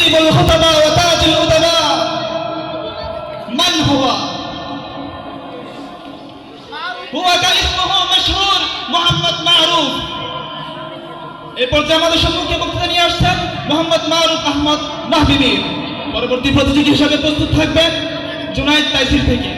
خطيب الخطباء وتاج الأدباء من هو؟ هو كاسمه مشهور মোহাম্মদ মারুফ এই পর্যায়ে আমাদের সম্মুখে বক্তৃতা নিয়ে আসছেন মোহাম্মদ মারুফ আহমদ মাহবিবি পরবর্তী প্রতিযোগী হিসাবে প্রস্তুত থাকবেন জুনাইদ তাইসির থেকে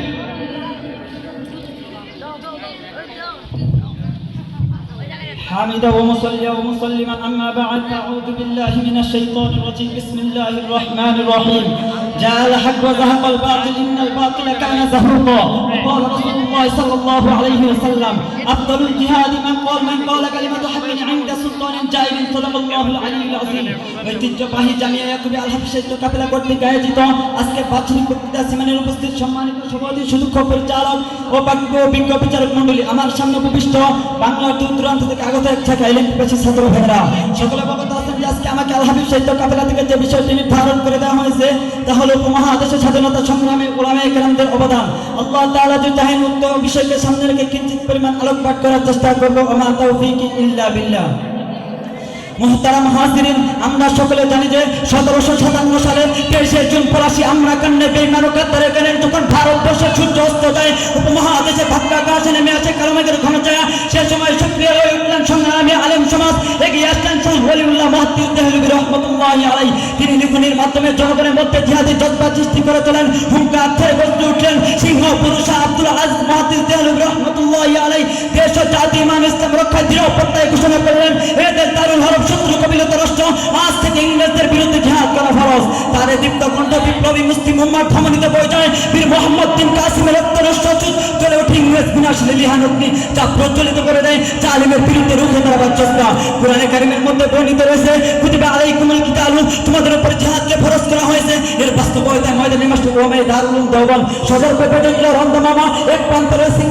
حامدا ومصليا ومسلما أما بعد فاعوذ بالله من الشيطان الرجيم. بسم الله الرحمن الرحيم. جاء الحق وزهق الباطل ان الباطل كان زهوقا وقال رسول الله صلى الله عليه وسلم افضل الجهاد من قال من قال كلمه حق عند سلطان جائر صدق الله العلي العظيم ঐতিহ্যবাহী জামিয়া ইয়াকুবি আল হাফিজ কাফেলা কর্তৃক আয়োজিত আজকে বাৎসরিক বক্তৃতা সিমানের উপস্থিত সম্মানিত সভাপতি সুদক্ষ পরিচালক ও বাক্য বিজ্ঞ বিচারক মন্ডলী আমার সামনে উপবিষ্ট বাংলা দূর দূরান্ত থেকে আগত এক ছাকা এলেন পেছে ছাত্র ভাইরা সকলে অবগত আছেন যে আজকে আমাকে আল হাফিজ সাহিত্য কাফেলা থেকে যে বিষয়টি নির্ধারণ করে দেওয়া হয়েছে তা হলো উপমহাদেশের স্বাধীনতা সংগ্রামে ওলামে কেরামদের অবদান, আল্লাহ তাআলা যদি চাহেন উক্ত বিষয়কে সামনে রেখে কিঞ্চিত পরিমাণ আলোকপাত করার চেষ্টা করব আমা তৌফিক ইল্লা বিল্লাহ। মোহতারাম হাজিরিন, আমরা সকলে জানি যে সতেরোশো সাতান্ন সালে তেইশে জুন পলাশি আমরা কান্নে বেইমানো কাতারে গেলেন, যখন ভারতবর্ষে সূর্য অস্ত যায়, উপমহাদেশে ভাগ্যা কাছে নেমে আছে কারমের ঘন যায় সে সময় সক্রিয় হয়ে উঠলেন বিরুদ্ধে বিপ্লবী মুসলিম বীর মোহাম্মদ বিন কাসিমের ইংরেজ বিনাশ লিলিহান অগ্নি যা প্রজ্বলিত করে দেয়, জালিমের বিরুদ্ধে রুখে দাঁড়াবার চেষ্টা। কোরআনে কারিমের মধ্যে বর্ণিত রয়েছে, কুতিবা আলাইকুমুল কিতালু, তোমাদের উপর জিহাদকে ফরজ করা হয়েছে। এর বাস্তবতায় ময়দানে মাস্টার ওমে দারুল দেওবন সদর পেপে দেখল রন্দমামা এক প্রান্তে রয়েছে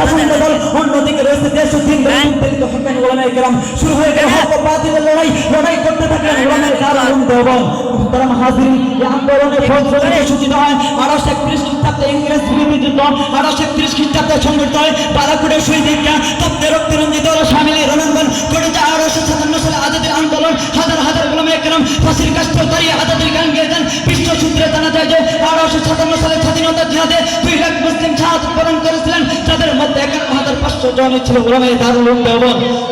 পছন্দ দল, অন্যদিকে রয়েছে দেশ ও দিন শুরু হয়ে গেল হক বাতিলের লড়াই লড়াই করতে দারুল দেওবন। মুহতারাম এই আন্দোলনের ফলস্বরূপ সূচিত হয় আঠারোশো একত্রিশ খ্রিস্টাব্দে ইংরেজ বিরোধী যুদ্ধ আঠারোশো একত্রিশ খ্রিস্টাব্দে সংগঠিত হয় বারাকুড়ে শহীদিকা তপ্তে রক্তে সামিলে রণাঙ্গন। করে যায় আঠারোশো সাতান্ন সালে আজাদের আন্দোলন। হাজার হাজার গোলামে একরাম ফাঁসির কাষ্ট দাঁড়িয়ে আজাদের গান গিয়ে দেন বিশ্ব সূত্রে জানা যায় যে আঠারোশো সাতান্ন সালে স্বাধীনতা জিহাদে দুই লাখ মুসলিম শাহাদ বরণ করেছিলেন। যাদের মধ্যে একান্ন হাজার পাঁচশো জন ছিল গোলামে দারুল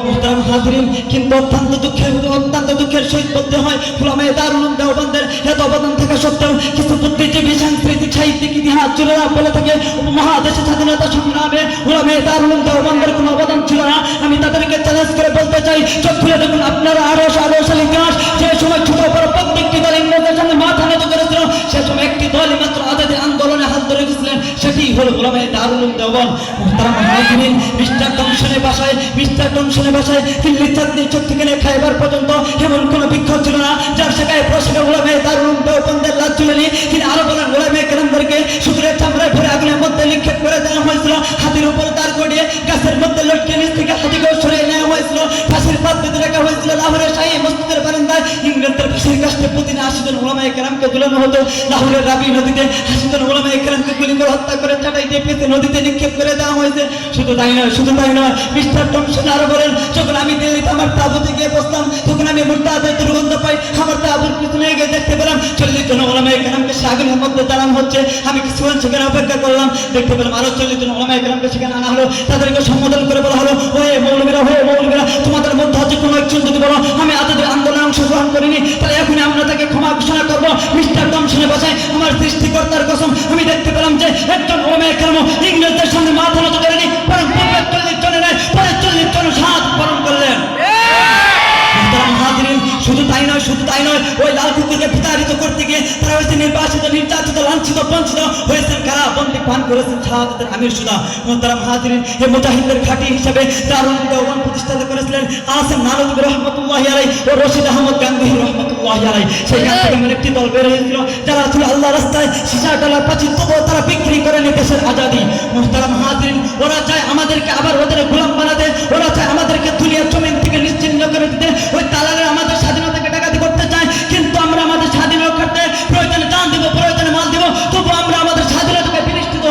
মুহতারাম হাজিরিন, কিন্তু অত্যন্ত দুঃখের অত্যন্ত দুঃখের সহিত বলতে হয় গোলামে দারুল দেওবন্দের। এত অবদান সত্ত্বেও কিছু বুদ্ধিজীবী সাংস্কৃতিক সাহিত্যিক ইতিহাস জুড়ে বলে থাকে। উপমহাদেশের স্বাধীনতা সংগ্রামে গোলামে দারুল দেওবন্দের কোনো অবদান ছিল না। আমি তাদেরকে চ্যালেঞ্জ করে বলতে চাই, চোখ খুলে দেখুন, আপনারা আঠারোশো হলো গোলামে দারুল দেওয়ান তারা মহাজিন মিস্টার টমসনের বাসায়, মিস্টার টমসনের বাসায় দিল্লি চাঁদনি চোখ থেকে খাইবার পর্যন্ত এমন কোনো বিক্ষোভ ছিল না, যার শেখায় প্রশ্ন গোলামে দারুল দেওয়ানদের লাভ চলেনি তিনি আরও বলেন, গোলামে কেরামদেরকে সুদূরের চামড়ায় ভরে আগুনের মধ্যে নিক্ষেপ করে দেওয়া হয়েছিল, হাতির উপর দাঁড় করিয়ে ফাঁসির কাছে প্রতিদিন আশি জন কেরামকে ঝুলানো হতো। লাহোরের রাবি নদীতে আশি জন ওলামায়ে কেরামকে গুলি করে হত্যা করে চাটাই দিয়ে পেতে নদীতে নিক্ষেপ করে দেওয়া হয়েছে। শুধু তাই নয়, শুধু তাই নয়, মিস্টার টমসন আরও বলেন, যখন আমি দিল্লিতে আমার তাবুতে গিয়ে বসলাম, তখন আমি মুর্তাদের দুর্গন্ধ পাই। আমার তাবুর পিছনে গিয়ে দেখতে পেলাম, চল্লিশ জন ওলামায়ে কেরামকে সে আগুনের মধ্যে দাঁড়ানো হচ্ছে। আমি কিছুক্ষণ সেখানে অপেক্ষা করলাম, দেখতে পেলাম আরও চল্লিশ জন ওলামায়ে কেরামকে সেখানে আনা হলো। তাদেরকে সম্বোধন করে বলা হলো ওয়ে মৌলবীরা হয়ে মৌলবীরা, তোমাদের মধ্যে হচ্ছে কোনো একজন যদি বলো, আমি আজাদের আন্দোলনে অংশগ্রহণ করিনি আমার সৃষ্টিকর্তার কসম, আমি দেখতে পেলাম যে একজন ওমে কেন ইংরেজদের সামনে মাথা নত করেনি বরং শুধু তাই নয়, শুধু তাই নয়, ওই লাল কুকুরকে বিতাড়িত করতে গিয়ে তারা হয়েছে নির্বাসিত নির্যাতিত লাঞ্ছিত বঞ্চিত হয়েছেন কারা? বন্দী পান করেছেন শাহাদাতের আমির সুদা। মোহতারাম হাজিরিন এ মুজাহিদের ঘাঁটি হিসেবে দেওয়ান প্রতিষ্ঠাতা করেছিলেন আসেম নানদী রহমতুল্লাহ আলাই ও রশিদ আহমদ গান্ধী রহমতুল্লাহ আলাই সেইখান থেকে এমন একটি দল বের হয়েছিল যারা ছিল আল্লাহ রাস্তায় সিসা ডালা তবুও তারা বিক্রি করেনি দেশের আজাদি। মোহতারাম হাজিরিন ওরা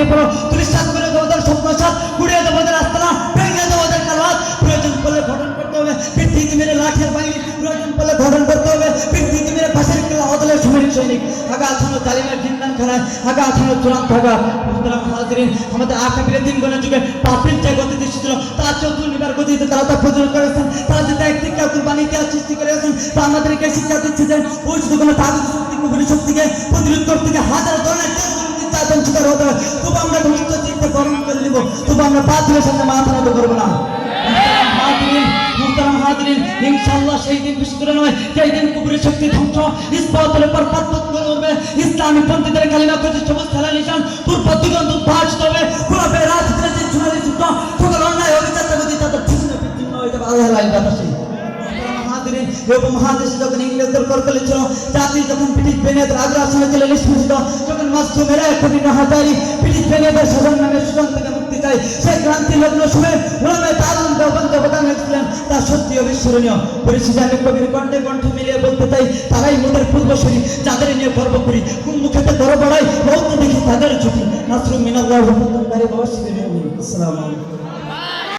ঝাঁপিয়ে পড়ো তুলিশ সাত করে তার স্বপ্ন সাত উড়িয়ে তার আস্তানা, ভেঙে তার কালবাদ। প্রয়োজন পড়লে গঠন করতে হবে পৃথিবী মেরে লাঠের বাহিনী প্রয়োজন পড়লে গঠন করতে হবে পৃথিবী মেরে ফাঁসের কেলা অদলের সামরিক সৈনিক। আগা আছানো জালিমের জিন্দান খানায় আগা আছানো চূড়ান্ত আগা। সুতরাং হাজিরিন, আমাদের আকাবিরের দিন যুগে পাপিল যে গতি দৃষ্টি ছিল তার চতুর নিবার গতিতে তারা তা প্রতিরোধ করেছেন। তারা যে থেকে কুরবানি ইতিহাস সৃষ্টি করেছেন তা আমাদেরকে শিক্ষা দিচ্ছে যে ওই শুধু কোনো তাগত শক্তি শক্তিকে প্রতিরোধ করতে হাজার শিকার হতে হবে। তবু আমরা ধৈর্য চিন্তা গরম করে নিব। তবু আমরা বাতিলের সামনে মাথা নত করব না। সেই দিন বেশি নয়, সেই দিন কুপুরের শক্তি ধ্বংস, ইস্পাতের উপর পাতপত করে উঠবে ইসলামী পন্থীদের কালিমা করছে খেলা নিশান, পূর্ব দিগন্ত উদ্ভাসিত হবে। আল্লাহ লাই মহাদেশে যখন ইংরেজদের করতলে ছিল জাতি যখন ব্রিটিশ বেনিয়াদের আগ্রাসনে ছিল নিষ্পেষিত যখন মাসুমেরা কবি হাজারি ব্রিটিশ বেনিয়াদের শাসন নামে সুজন থেকে মুক্তি চাই সেই ক্রান্তি লগ্ন সময়ে ওলামে তারুণ দেওবন্দ অবদান রেখেছিলেন। তা সত্যি অবিস্মরণীয়। পরিশেষে আমি কবির কণ্ঠে কণ্ঠ মিলিয়ে বলতে চাই, তারাই মোদের পূর্বসূরি, যাদের নিয়ে গর্ব করি। কুম্ভ খেতে ধরে বড়াই বহুত দেখি তাদের ছুটি নাসরুম মিনাল্লাহ রহমতুল্লাহ আসসালামু আলাইকুম।